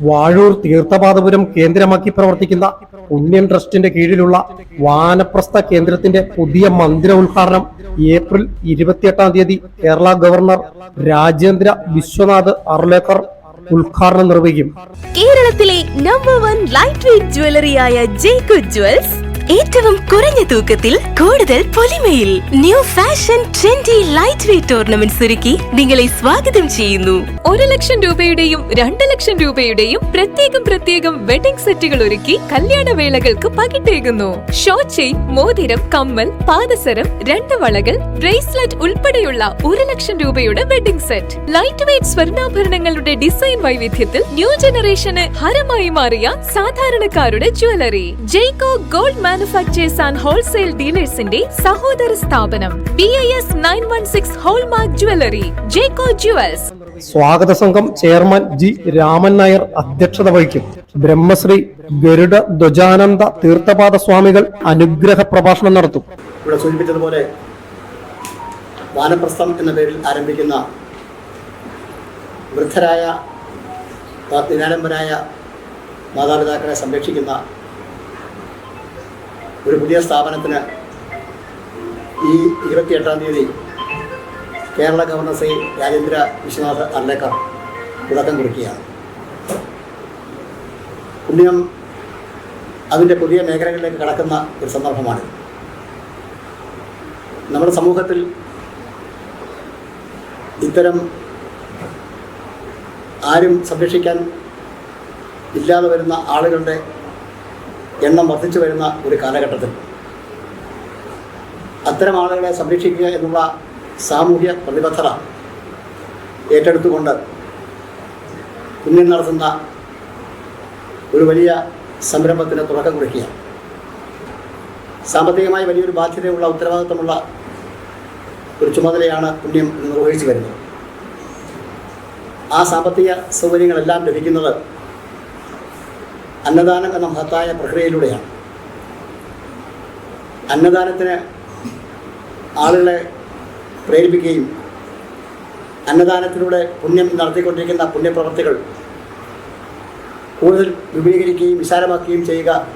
വാഴൂർ തീർത്ഥപാദപുരം കേന്ദ്രമാക്കി പ്രവർത്തിക്കുന്ന പുണ്യൻ ട്രസ്റ്റിന്റെ കീഴിലുള്ള വാനപ്രസ്ഥ കേന്ദ്രത്തിന്റെ പുതിയ മന്ദിര ഉദ്ഘാടനം ഏപ്രിൽ ഇരുപത്തിയെട്ടാം തീയതി കേരള ഗവർണർ രാജേന്ദ്ര വിശ്വനാഥ് അർലേക്കർ ഉദ്ഘാടനം നിർവഹിക്കും. കേരളത്തിലെ നമ്പർ വൺ ലൈറ്റ് വെയിറ്റ് ജ്വല്ലറിയായ ജേക്കു ജ്വൽസ് ഏറ്റവും കുറഞ്ഞ തൂക്കത്തിൽ കൂടുതൽ പൊലിമയിൽ. New fashion trendy light weight ornaments ഒരുക്കി നിങ്ങളെ സ്വാഗതം ചെയ്യുന്നു. ഒരു ലക്ഷം രൂപയുടെയും രണ്ട് ലക്ഷം രൂപയുടെയും പ്രത്യേകം പ്രത്യേകം വെഡിംഗ് സെറ്റുകൾ ഒരുക്കി കല്യാണവേളകൾക്ക് പകിട്ടേകുന്നു. ഷോ ചെയിൻ മോതിരം കമ്മൽ പാദസരം രണ്ട് വളകൾ ബ്രേസ്ലെറ്റ് ഉൾപ്പെടെയുള്ള ഒരു ലക്ഷം രൂപയുടെ വെഡിംഗ് സെറ്റ് ലൈറ്റ് വെയിറ്റ് സ്വർണാഭരണങ്ങളുടെ ഡിസൈൻ വൈവിധ്യത്തിൽ ന്യൂ ജനറേഷന് ഹരമായി മാറിയ സാധാരണക്കാരുടെ jewellery ജെയ്കോ gold manufacturers and wholesale ഡീലേഴ്സിന്റെ സഹോദര സ്ഥാപനം B I S nine one six hallmark jewellery ജേക്കോ jewels സ്വാഗത സംഘം ചെയർമാൻ ജി രാമൻ നായർ അധ്യക്ഷത വഹിക്കും. ബ്രഹ്മശ്രീ ഗരുഡ ധ്വജാനന്ദ തീർത്ഥപാദ സ്വാമികൾ അനുഗ്രഹ പ്രഭാഷണം നടത്തും. ഇവിടെ സൂചിപ്പിച്ചതുപോലെ വാനപ്രസ്ഥം എന്ന പേരിൽ ആരംഭിക്കുന്ന വൃദ്ധരായ നിരാലംബരായ മാതാപിതാക്കളെ സംരക്ഷിക്കുന്ന ഒരു പുതിയ സ്ഥാപനത്തിന് ഈ ഇരുപത്തിയെട്ടാം തീയതി കേരള ഗവർണർ ശ്രീ രാജേന്ദ്ര വിശ്വനാഥ് അർലേക്കർ തുടക്കം കുറിക്കുകയാണ്. പുണ്യം അതിന്റെ പുതിയ മേഖലകളിലേക്ക് കടക്കുന്ന ഒരു സന്ദർഭമാണ് നമ്മുടെ സമൂഹത്തിൽ ഇത്തരം ആരും സംരക്ഷിക്കാൻ ഇല്ലാതെ വരുന്ന ആളുകളുടെ എണ്ണം വർദ്ധിച്ചു വരുന്ന ഒരു കാലഘട്ടത്തിൽ. അത്തരം ആളുകളെ സംരക്ഷിക്കുക എന്നുള്ള സാമൂഹ്യ പ്രതിബദ്ധത ഏറ്റെടുത്തുകൊണ്ട് കുഞ്ഞിൽ നടത്തുന്ന ഒരു വലിയ സംരംഭത്തിന് തുടക്കം കുറിക്കുക സാമ്പത്തികമായി വലിയൊരു ബാധ്യതയുള്ള ഉത്തരവാദിത്തമുള്ള ഒരു ചുമതലയാണ് പുണ്യം നിർവഹിച്ചു വരുന്നത്. ആ സാമ്പത്തിക സൗകര്യങ്ങളെല്ലാം ലഭിക്കുന്നത് അന്നദാനം എന്ന മഹത്തായ പ്രക്രിയയിലൂടെയാണ്. അന്നദാനത്തിന് ആളുകളെ പ്രേരിപ്പിക്കുകയും അന്നദാനത്തിലൂടെ പുണ്യം നടത്തിക്കൊണ്ടിരിക്കുന്ന പുണ്യപ്രവർത്തികൾ കൂടുതൽ വിപുലീകരിക്കുകയും വിശാലമാക്കുകയും ചെയ്യുക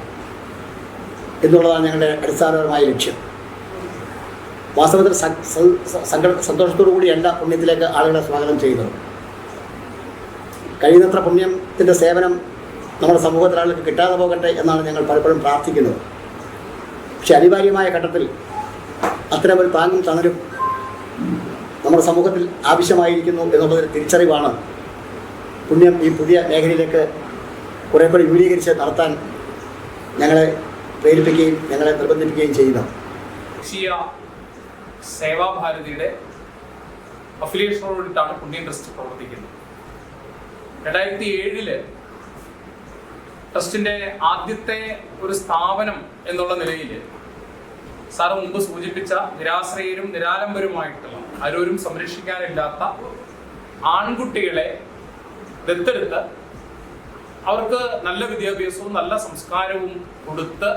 എന്നുള്ളതാണ് ഞങ്ങളുടെ അടിസ്ഥാനപരമായ ലക്ഷ്യം. വാസ്തവത്തിൽ സങ്കട സ- കൂടി എല്ലാ സന്തോഷത്തോടു പുണ്യത്തിലേക്ക് ആളുകളെ സ്വാഗതം ചെയ്യുന്നത്. കഴിയുന്നത്ര പുണ്യത്തിന്റെ സേവനം നമ്മുടെ സമൂഹത്തിൽ ആളുകൾക്ക് കിട്ടാതെ പോകട്ടെ എന്നാണ് ഞങ്ങൾ പലപ്പോഴും പ്രാർത്ഥിക്കുന്നത്. പക്ഷെ അനിവാര്യമായ ഘട്ടത്തിൽ അത്തരമൊരു താങ്ങും തണലും നമ്മുടെ സമൂഹത്തിൽ ആവശ്യമായിരിക്കുന്നു എന്നുള്ളതൊരു തിരിച്ചറിവാണ് പുണ്യം ഈ പുതിയ മേഖലയിലേക്ക് കുറേ കൂടി വിപുലീകരിച്ച് നടത്താൻ ഞങ്ങളെ പ്രേരിപ്പിക്കുകയും ഞങ്ങളെ നിർബന്ധിപ്പിക്കുകയും ചെയ്യുന്നു. സേവാഭാരതിയുടെ അഫിലിയേഷനോടുകൂടിയിട്ടാണ് പുണ്യം ട്രസ്റ്റ് പ്രവർത്തിക്കുന്നത്. രണ്ടായിരത്തി ഏഴിൽ ട്രസ്റ്റിന്റെ ആദ്യത്തെ ഒരു സ്ഥാപനം എന്നുള്ള നിലയിൽ സാറ് മുമ്പ് സൂചിപ്പിച്ച നിരാശ്രയരും നിരാലംബരുമായിട്ടുള്ള ആരോരും സംരക്ഷിക്കാനില്ലാത്ത ആൺകുട്ടികളെ ദത്തെടുത്ത് അവർക്ക് നല്ല വിദ്യാഭ്യാസവും നല്ല സംസ്കാരവും കൊടുത്ത്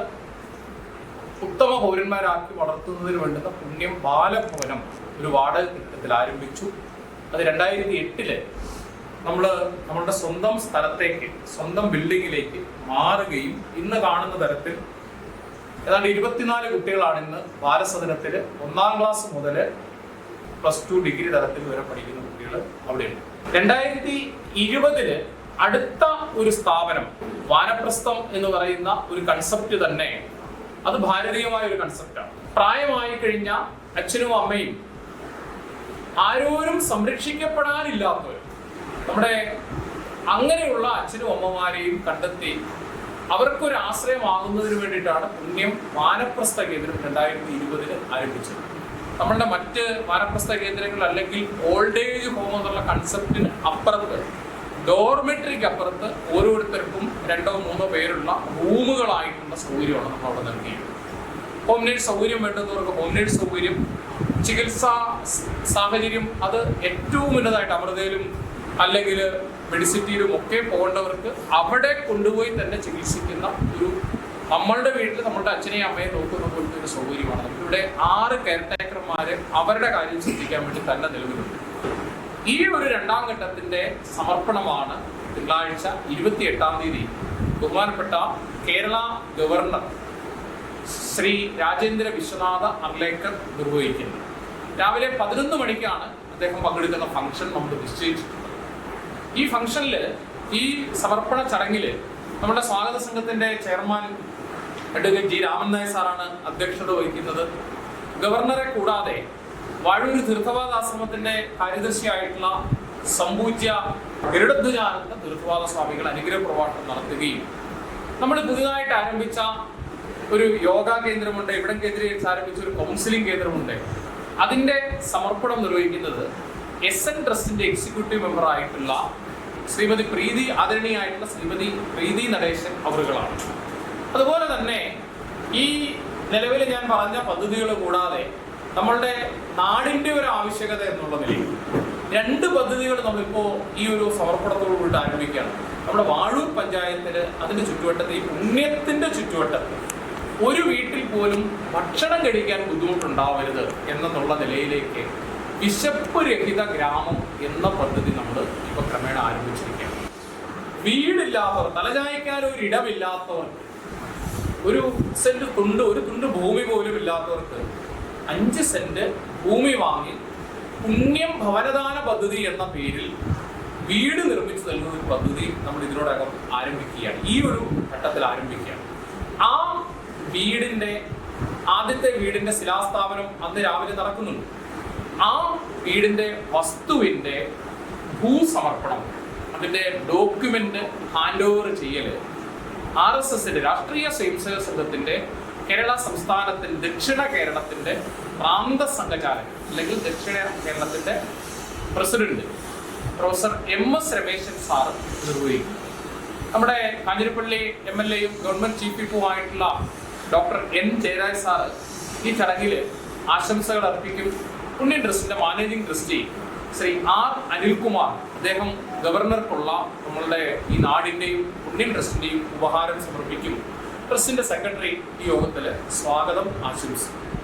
ഉത്തമ പൗരന്മാരാക്കി വളർത്തുന്നതിന് വേണ്ടുന്ന പുണ്യം ബാലഭവനം ഒരു വാടക കെട്ടിടത്തിൽ ആരംഭിച്ചു. അത് രണ്ടായിരത്തി എട്ടിൽ നമ്മൾ നമ്മളുടെ സ്വന്തം സ്ഥലത്തേക്ക് സ്വന്തം ബിൽഡിങ്ങിലേക്ക് മാറുകയും ഇന്ന് കാണുന്ന തരത്തിൽ ഏതാണ്ട് ഇരുപത്തിനാല് കുട്ടികളാണ് ഇന്ന് ബാലസദനത്തിൽ ഒന്നാം ക്ലാസ് മുതൽ പ്ലസ് ടു ഡിഗ്രി തലത്തിൽ വരെ പഠിക്കുന്ന കുട്ടികൾ അവിടെയുണ്ട്. രണ്ടായിരത്തി ഇരുപതിൽ അടുത്ത ഒരു സ്ഥാപനം വാനപ്രസ്ഥം എന്ന് പറയുന്ന ഒരു കൺസെപ്റ്റ് തന്നെ അത് ഭാരതീയമായ ഒരു കൺസെപ്റ്റാണ് പ്രായമായി കഴിഞ്ഞ അച്ഛനും അമ്മയും ആരോരും സംരക്ഷിക്കപ്പെടാനില്ലാത്തവർ നമ്മുടെ അങ്ങനെയുള്ള അച്ഛനും അമ്മമാരെയും കണ്ടെത്തി അവർക്കൊരു ആശ്രയമാകുന്നതിന് വേണ്ടിയിട്ടാണ് പുണ്യം വാനപ്രസ്ഥ കേന്ദ്രം രണ്ടായിരത്തി ഇരുപതിൽ ആരംഭിച്ചത്. നമ്മളുടെ മറ്റ് വാനപ്രസ്ഥ കേന്ദ്രങ്ങൾ അല്ലെങ്കിൽ ഓൾഡ് ഏജ് ഹോം എന്നുള്ള കൺസെപ്റ്റിന് അപ്പുറത്ത് ഡോർമെട്രിക്ക് അപ്പുറത്ത് ഓരോരുത്തർക്കും രണ്ടോ മൂന്നോ പേരുള്ള റൂമുകളായിട്ടുള്ള സൗകര്യമാണ് നമ്മൾ അവിടെ നൽകിയത് ഹോം നേഴ്സ് സൗകര്യം വേണ്ടുന്നവർക്ക് ഹോം നേഴ്സ് സൗകര്യം ചികിത്സാ സാഹചര്യം അത് ഏറ്റവും ഉന്നതമായിട്ട് അമൃതയിലും അല്ലെങ്കിൽ മെഡിസിറ്റിയിലും ഒക്കെ പോകേണ്ടവർക്ക് അവിടെ കൊണ്ടുപോയി തന്നെ ചികിത്സിക്കുന്ന ഒരു നമ്മളുടെ വീട്ടിൽ നമ്മളുടെ അച്ഛനെയും അമ്മയെ നോക്കുന്ന പോലത്തെ ഒരു സൗകര്യമാണ്. നമുക്കിവിടെ ആറ് കെയർ അവരുടെ കാര്യം ശ്രദ്ധിക്കാൻ വേണ്ടി തന്നെ നിലവിലുണ്ട്. ഈ ഒരു രണ്ടാം ഘട്ടത്തിന്റെ സമർപ്പണമാണ് തിങ്കളാഴ്ച ഇരുപത്തി എട്ടാം തീയതി. ബഹുമാനപ്പെട്ട കേരള ഗവർണർ ശ്രീ രാജേന്ദ്ര വിശ്വനാഥ അർലേക്കർ നിർവഹിക്കുന്നത്. രാവിലെ പതിനൊന്ന് മണിക്കാണ് അദ്ദേഹം പങ്കെടുക്കുന്ന ഫംഗ്ഷൻ നമ്മൾ നിശ്ചയിച്ചിട്ടുള്ളത്. ഈ ഫംഗ്ഷനിൽ ഈ സമർപ്പണ ചടങ്ങിൽ നമ്മുടെ സ്വാഗത സംഘത്തിന്റെ chairman advocate G Raman Nair സാറാണ് അധ്യക്ഷത വഹിക്കുന്നത്. ഗവർണറെ കൂടാതെ വാഴൂർ തീർത്ഥവാദ ആശ്രമത്തിന്റെ കാര്യദർശിയായിട്ടുള്ള സംപൂജ്യ ഗരുഡധ്വജാനന്ദ തീർത്ഥവാദ സ്വാമികൾ അനുഗ്രഹ പ്രഭാഷണം നടത്തുകയും നമ്മൾ പുതുതായിട്ട് ആരംഭിച്ച ഒരു യോഗ കേന്ദ്രമുണ്ട് ഇവിടം കേന്ദ്രീകരിച്ച് ആരംഭിച്ച ഒരു കൗൺസിലിംഗ് കേന്ദ്രമുണ്ട്. അതിന്റെ സമർപ്പണം നിർവഹിക്കുന്നത് എസ് എൻ ട്രസ്റ്റിന്റെ എക്സിക്യൂട്ടീവ് മെമ്പർ ആയിട്ടുള്ള ശ്രീമതി പ്രീതി ആദരണീയായിട്ടുള്ള ശ്രീമതി പ്രീതി നടേശൻ അവറുകളാണ്. അതുപോലെ തന്നെ ഈ നിലവിൽ ഞാൻ പറഞ്ഞ പദ്ധതികൾ കൂടാതെ നമ്മളുടെ നാടിന്റെ ഒരു ആവശ്യകത എന്നുള്ള നിലയിൽ രണ്ട് പദ്ധതികൾ നമ്മളിപ്പോ ഈ ഒരു സമർപ്പണത്തോടുകൂടി ആരംഭിക്കുകയാണ്. നമ്മുടെ വാഴൂർ പഞ്ചായത്തിൽ അതിന്റെ ചുറ്റുവട്ടത്ത് ഈ പുണ്യത്തിന്റെ ചുറ്റുവട്ടത്ത് ഒരു വീട്ടിൽ പോലും ഭക്ഷണം കഴിക്കാൻ ബുദ്ധിമുട്ടുണ്ടാവരുത് എന്നുള്ള നിലയിലേക്ക് വിശപ്പ് രഹിത ഗ്രാമം എന്ന പദ്ധതി നമ്മൾ ഇപ്പൊ ക്രമേണ ആരംഭിച്ചിരിക്കുകയാണ്. വീടില്ലാത്തവർ തലചായ്ക്കാൻ ഒരു ഇടമില്ലാത്തവർ ഒരു സെന്റ് തുണ്ട് ഒരു തുണ്ട് ഭൂമി പോലും ഇല്ലാത്തവർക്ക് അഞ്ച് സെന്റ് ഭൂമി വാങ്ങി പുണ്യം ഭവനദാന പദ്ധതി എന്ന പേരിൽ വീട് നിർമ്മിച്ചു നൽകുന്ന ഒരു പദ്ധതി നമ്മൾ ഇതിനോടകം ആരംഭിക്കുകയാണ്. ഈ ഒരു ഘട്ടത്തിൽ ആരംഭിക്കുകയാണ്. ആ വീടിന്റെ ആദ്യത്തെ വീടിന്റെ ശിലാസ്ഥാപനം അന്ന് രാവിലെ നടക്കുന്നുണ്ട്. ആ വീടിന്റെ വസ്തുവിന്റെ ഭൂസമർപ്പണം അതിന്റെ ഡോക്യുമെന്റ് ഹാൻഡ് ഓവർ ചെയ്യൽ ആർ എസ് എസിന്റെ രാഷ്ട്രീയ സ്വയംസേവക സംഘത്തിന്റെ കേരള സംസ്ഥാനത്തിന്റെ ദക്ഷിണ കേരളത്തിന്റെ പ്രാന്ത സംഘചാലകൻ അല്ലെങ്കിൽ ദക്ഷിണ കേരളത്തിന്റെ president professor M S Rameshan sir നിർവഹിക്കും നമ്മുടെ കാഞ്ഞിരപ്പള്ളി എം എൽ എയും ഗവൺമെന്റ് ചീഫ് വിപ്പുമായിട്ടുള്ള ഡോക്ടർ എൻ ജയരാജ് സാറ് ഈ ചടങ്ങിൽ ആശംസകൾ അർപ്പിക്കും. പുണ്യൻ ട്രസ്റ്റിന്റെ managing trustee Shri R Anilkumar. അദ്ദേഹം ഗവർണർക്കുള്ള നമ്മളുടെ ഈ നാടിന്റെയും പുണ്യൻ ട്രസ്റ്റിന്റെയും ഉപഹാരം സമർപ്പിക്കും. ട്രസ്റ്റിന്റെ സെക്രട്ടറി ഈ യോഗത്തിൽ സ്വാഗതം ആശംസിക്കും